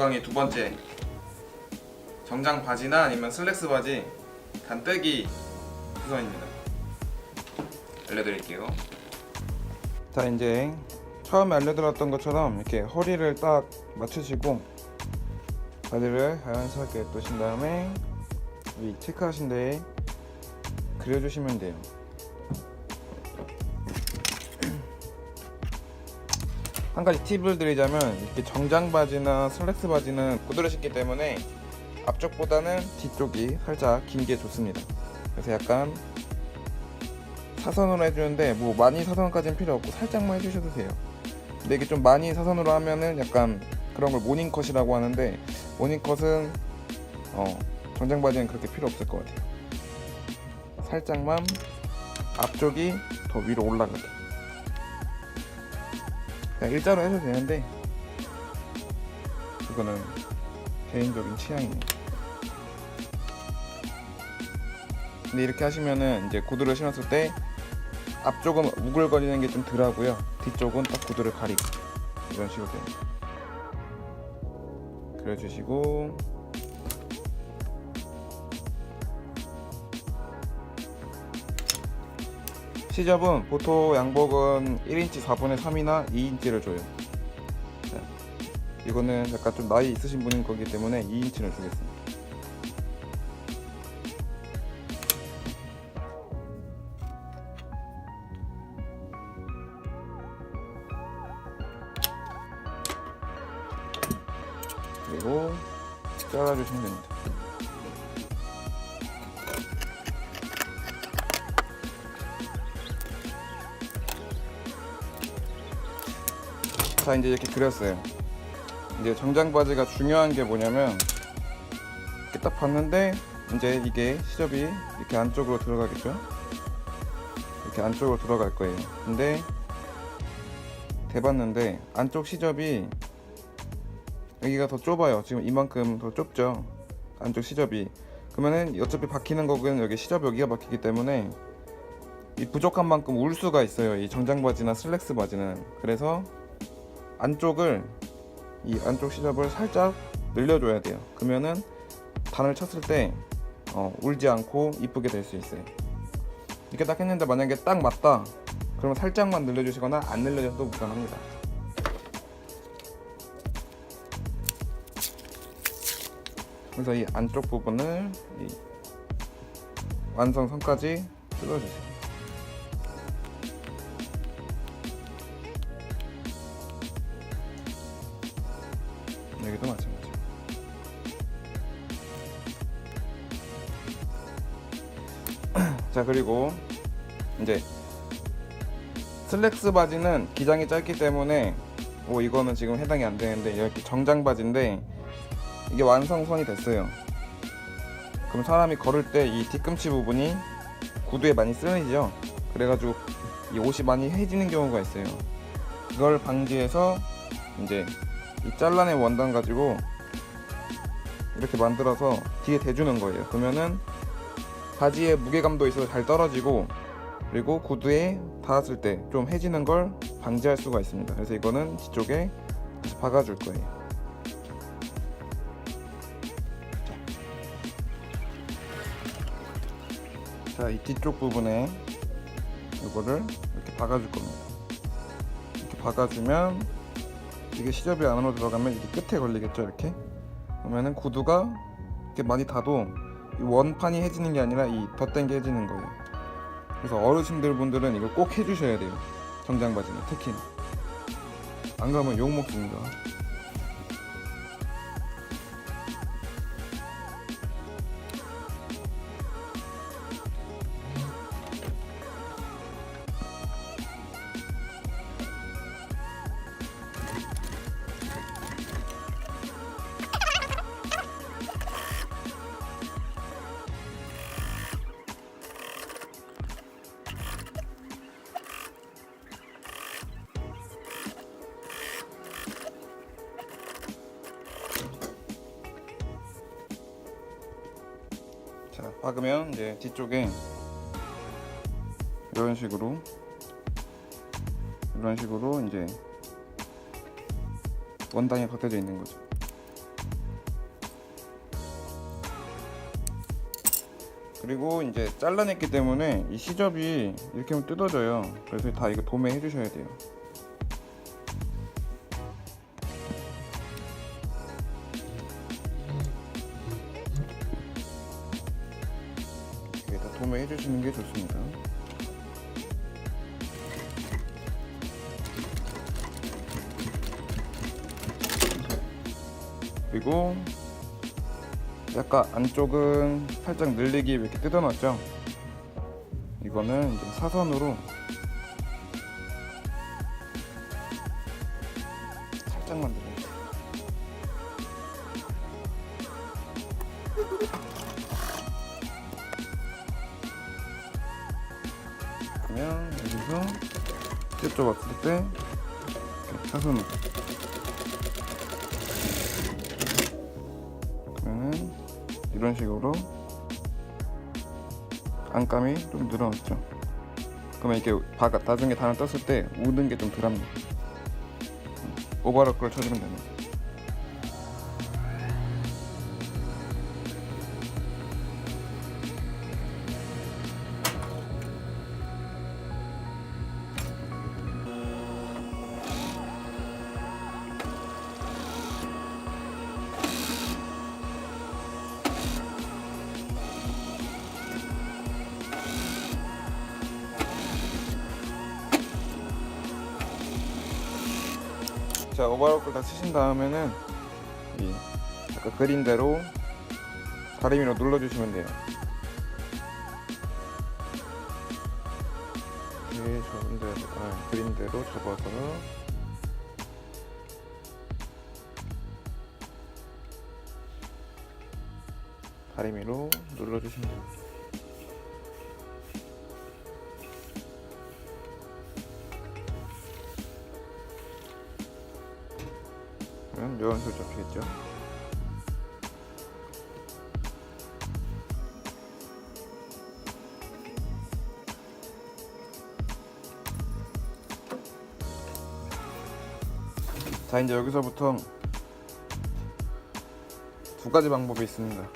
강의 두 번째 정장 바지나 아니면 슬랙스 바지 단뜨기 수선입니다. 알려드릴게요. 자 이제 처음에 알려드렸던 것처럼 이렇게 허리를 딱 맞추시고 바지를 자연스럽게 두신 다음에 이 체크하신 데에 그려주시면 돼요. 한 가지 팁을 드리자면 이렇게 정장 바지나 슬랙스 바지는 구두를 신기 때문에 앞쪽보다는 뒤쪽이 살짝 긴 게 좋습니다. 그래서 약간 사선으로 해주는데 뭐 많이 사선까지는 필요 없고 살짝만 해주셔도 돼요. 근데 이게 좀 많이 사선으로 하면은 약간 그런 걸 모닝컷이라고 하는데 모닝컷은 어, 정장 바지는 그렇게 필요 없을 것 같아요. 살짝만 앞쪽이 더 위로 올라가게. 그냥 일자로 해도 되는데 그거는 개인적인 취향이네요. 근데 이렇게 하시면은 이제 구두를 신었을 때 앞쪽은 우글거리는 게 좀 덜하고요. 뒤쪽은 딱 구두를 가리고 이런 식으로 됩니다. 그려주시고 시접은 보통 양복은 1인치 4분의 3이나 2인치를 줘요. 네. 이거는 약간 좀 나이 있으신 분인 거기 때문에 2인치를 주겠습니다. 그리고 잘라주시면 됩니다. 자 이제 이렇게 그렸어요. 이제 정장 바지가 중요한 게 뭐냐면 이렇게 딱 봤는데 이제 이게 시접이 이렇게 안쪽으로 들어가겠죠? 이렇게 안쪽으로 들어갈 거예요. 근데 대봤는데 안쪽 시접이 여기가 더 좁아요. 지금 이만큼 더 좁죠. 안쪽 시접이. 그러면은 어차피 박히는 거는 여기 시접 여기가 박히기 때문에 이 부족한 만큼 울 수가 있어요. 이 정장 바지나 슬랙스 바지는. 그래서 안쪽을 이 안쪽 시접을 살짝 늘려줘야 돼요. 그러면은 단을 쳤을 때 어, 울지 않고 이쁘게 될 수 있어요. 이렇게 딱 했는데 만약에 딱 맞다. 그러면 살짝만 늘려주시거나 안 늘려줘도 무관합니다. 그래서 이 안쪽 부분을 이 완성선까지 뜯어주세요. 여기도 마찬가지. 자 그리고 이제 슬랙스 바지는 기장이 짧기 때문에 오 이거는 지금 해당이 안 되는데 이렇게 정장 바지인데 이게 완성선이 됐어요. 그럼 사람이 걸을 때 이 뒤꿈치 부분이 구두에 많이 쓸리죠. 그래가지고 이 옷이 많이 해지는 경우가 있어요. 그걸 방지해서 이제 이 잘라낸 원단 가지고 이렇게 만들어서 뒤에 대주는 거예요. 그러면은 바지의 무게감도 있어서 잘 떨어지고 그리고 구두에 닿았을 때 좀 해지는 걸 방지할 수가 있습니다. 그래서 이거는 뒤쪽에 박아줄 거예요. 자, 이 뒤쪽 부분에 이거를 이렇게 박아줄 겁니다. 이렇게 박아주면 이게 시접이 안으로 들어가면 이게 끝에 걸리겠죠, 이렇게. 그러면은 구두가 이렇게 많이 닿도 이 원판이 해지는 게 아니라 이 덧댄 게 해지는 거예요. 그래서 어르신들 분들은 이거 꼭 해주셔야 돼요. 정장 바지는 특히. 안 그러면 욕 먹습니다. 박으면 이제 뒤쪽에 이런 식으로 이런 식으로 이제 원단이 박혀져 있는 거죠. 그리고 이제 잘라냈기 때문에 이 시접이 이렇게 하면 뜯어져요. 그래서 다 이거 도매해 주셔야 돼요. 이게 다 도매해 주시는 게 좋습니다. 그리고 약간 안쪽은 살짝 늘리기 이렇게 뜯어놨죠. 이거는 사선으로 그러면 여기서 이쪽 왔을 때 사선으로 그러면은 이런 식으로 안감이 좀 늘어났죠. 그러면 이렇게 바가 나중에 단을 떴을 때 우는 게 좀 덜합니다. 음, 오버로크를 쳐주면 됩니다. 자 오버로크를 다 치신 다음에는 이 아까 그린 대로 다리미로 눌러주시면 돼요. 이렇게 접은 대로 아, 그린 대로 접어서 다리미로 눌러주시면. 그 이런 식으로 잡히겠죠. 자 이제 여기서부터 두 가지 방법이 있습니다.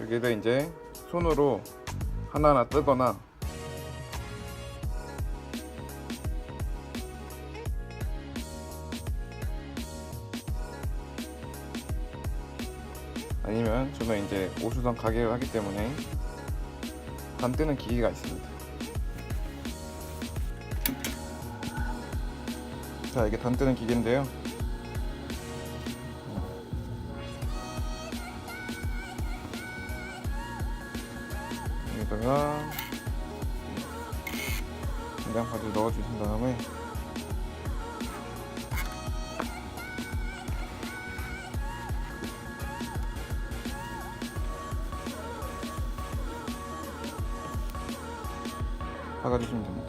여기다 이제 손으로 하나하나 뜨거나 아니면 저는 이제 오수선 가게를 하기 때문에 단 뜨는 기계가 있습니다. 자 이게 단 뜨는 기계인데요. 여기다가 바지 넣어주신 다음에 박아주시면 됩니다.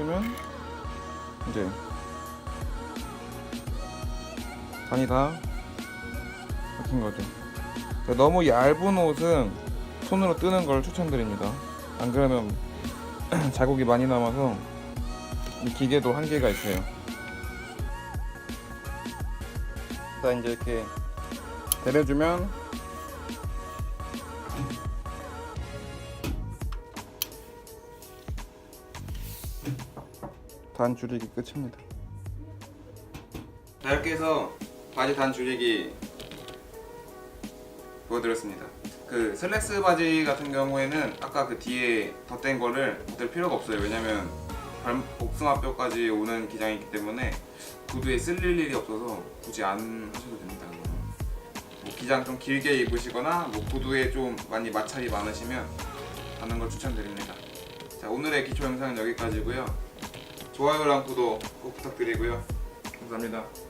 딱 뜯으면 이제 반이 다 박힌 거죠. 그러니까 너무 얇은 옷은 손으로 뜨는 걸 추천드립니다. 안 그러면 자국이 많이 남아서 이 기계도 한계가 있어요. 자 이제 이렇게 데려주면 단 줄이기 끝입니다. 자 이렇게 해서 바지 단 줄이기 보여드렸습니다. 그 슬랙스 바지 같은 경우에는 아까 그 뒤에 덧댄 거를 덧댈 필요가 없어요. 왜냐면 발- 복숭아뼈까지 오는 기장이기 때문에 구두에 쓸릴 일이 없어서 굳이 안 하셔도 됩니다. 뭐 기장 좀 길게 입으시거나 뭐 구두에 좀 많이 마찰이 많으시면 하는 걸 추천드립니다. 자 오늘의 기초 영상은 여기까지고요. 좋아요랑 구독 꼭 부탁드리고요. 감사합니다.